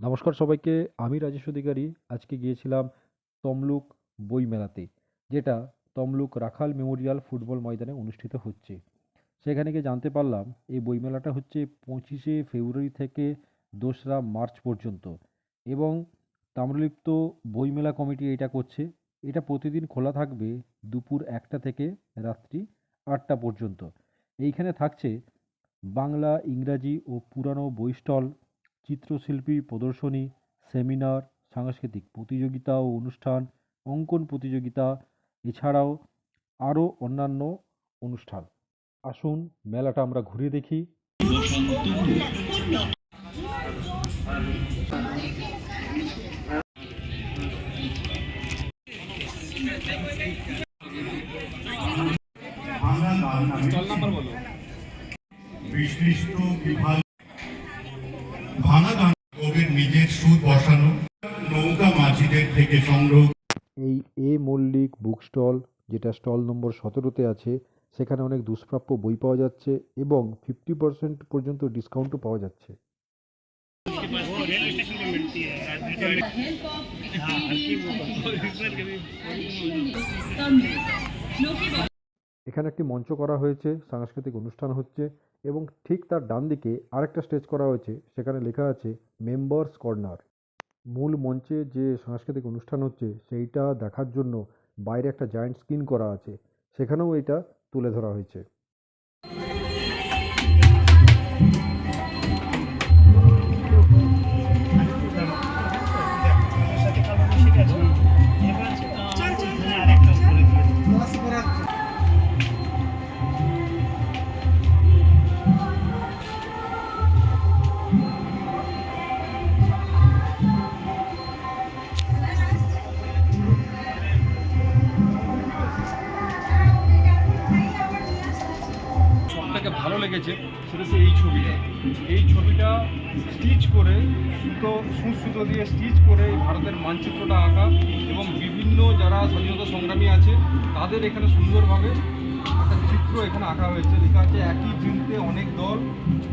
নমস্কার সবাইকে, আমি রাজেশ অধিকারী। আজকে গিয়েছিলাম তমলুক বই মেলাতে, যেটা তমলুক রাখাল মেমোরিয়াল ফুটবল ময়দানে অনুষ্ঠিত হচ্ছে। সেখানে গিয়ে জানতে পারলাম, এই বইমেলাটা হচ্ছে পঁচিশে ফেব্রুয়ারি থেকে দোসরা মার্চ পর্যন্ত এবং তাম্রলিপ্ত বইমেলা কমিটি এটা করছে। এটা প্রতিদিন খোলা থাকবে দুপুর একটা থেকে রাত্রি আটটা পর্যন্ত। এইখানে থাকছে বাংলা, ইংরাজি ও পুরানো বই স্টল চিত্রশিল্পী প্রদর্শনী সেমিনার সাংস্কৃতিক প্রতিযোগিতা ও অনুষ্ঠান অঙ্কন প্রতিযোগিতা এছাড়াও আরও অন্যান্য অনুষ্ঠান। আসুন মেলাটা আমরা ঘুরে দেখি। বিশিষ্ট বিভাগ বসানো, নৌকা মাঝিদের থেকে সংগ্রহ। এই এ মল্লিক বুক স্টল, যেটা স্টল নম্বর সতেরোতে আছে, সেখানে অনেক দুষ্প্রাপ্য বই পাওয়া যাচ্ছে এবং ফিফটি পার্সেন্ট পর্যন্ত ডিসকাউন্টও পাওয়া যাচ্ছে। এখানে একটি মঞ্চ করা হয়েছে, সাংস্কৃতিক অনুষ্ঠান হচ্ছে এবং ঠিক তার ডান দিকে আরেকটা স্টেজ করা হয়েছে, সেখানে লেখা আছে, মেম্বার্স কর্নার। মূল মঞ্চে যে সাংস্কৃতিক অনুষ্ঠান হচ্ছে, সেইটা দেখার জন্য বাইরে একটা জায়ান্ট স্ক্রিন করা আছে। সেখানেও এটা তুলে ধরা হয়েছে। সবথেকে সেটা হচ্ছে এই ছবিটা। এই ছবিটা স্টিচ করে সুতো সুচ সুতো দিয়ে স্টিচ করে ভারতের মানচিত্রটা আঁকা এবং বিভিন্ন যারা স্বাধীনতা সংগ্রামী আছে তাদের এখানে সুন্দরভাবে একটা চিত্র এখানে আঁকা হয়েছে। লেখা আছে একই বৃন্তে অনেক দল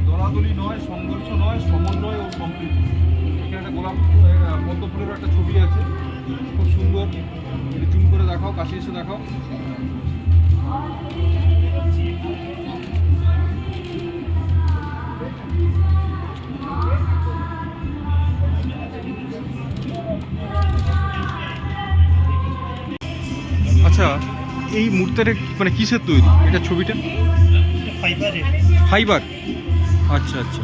দলাদলি নয় সংঘর্ষ নয় সমন্বয় ও সম্প্রীতি। এখানে একটা গোলাপ আহ, পদ্ম ফুলের একটা ছবি আছে। খুব সুন্দর। একটু জুম করে দেখাও কাছে এসে দেখাও। এই মূর্তিটা মানে কিসের তৈরি? এটা ছবিটা? ফাইবারের ফাইবার আচ্ছা আচ্ছা।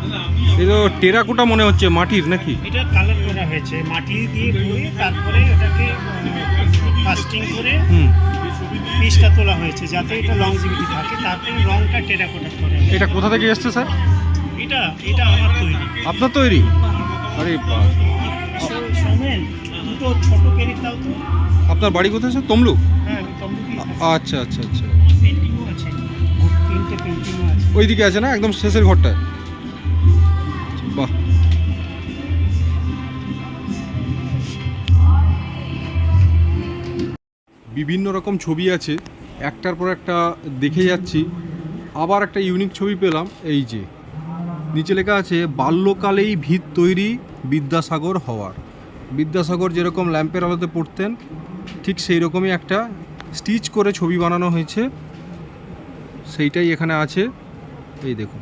এই তো টেরাকোটা মনে হচ্ছে মাটির নাকি? এটা কালার করা হয়েছে। মাটি দিয়ে ধুয়ে তারপরে এটাকে কাস্টিং করে হুম। পিসটা তোলা হয়েছে যাতে এটা লংজিভিটি থাকে। তারপরে রংটা টেরাকোটা করা। এটা কোথা থেকে এসছে স্যার? এটা এটা আমার তৈরি। আপনার তৈরি? আরে সোমেন দুটো ছোট পেরিক তো। আপনার বাড়ি কোথায় স্যার? তমলুকি? আচ্ছা আচ্ছা আচ্ছা। পেন্টিংও আছে। তিনটে পেন্টিংও আছে। ওইদিকে আছে না? একদম শেষের ঘরটায় বাহ। বিভিন্ন রকম ছবি আছে। একটার পর একটা দেখে যাচ্ছি। আবার একটা ইউনিক ছবি পেলাম। এই যে নিচে লেখা আছে বাল্যকালেই ভিত তৈরি বিদ্যাসাগর হওয়ার। বিদ্যাসাগর যেরকম ল্যাম্পের আলোতে পড়তেন ঠিক সেই রকমই একটা স্টিচ করে ছবি বানানো হয়েছে। সেইটাই এখানে আছে। এই দেখুন।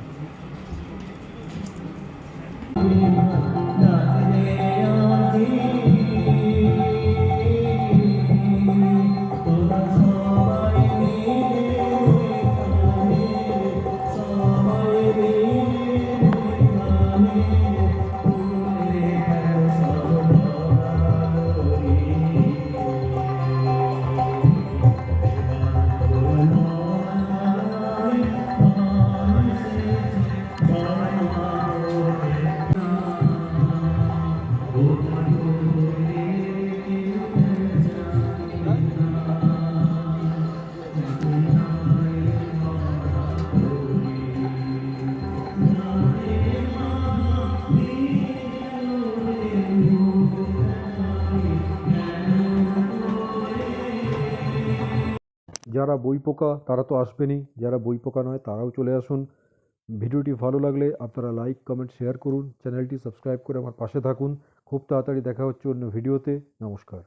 যারা বই পোকা, তারা তো আসবেনই যারা বই পোকা নয়, তারাও চলে আসুন। ভিডিওটি ভালো লাগলে আপনারা লাইক কমেন্ট শেয়ার করুন। চ্যানেলটি সাবস্ক্রাইব করে আমার পাশে থাকুন। খুব তাড়াতাড়ি দেখা হচ্ছে অন্য ভিডিওতে। নমস্কার।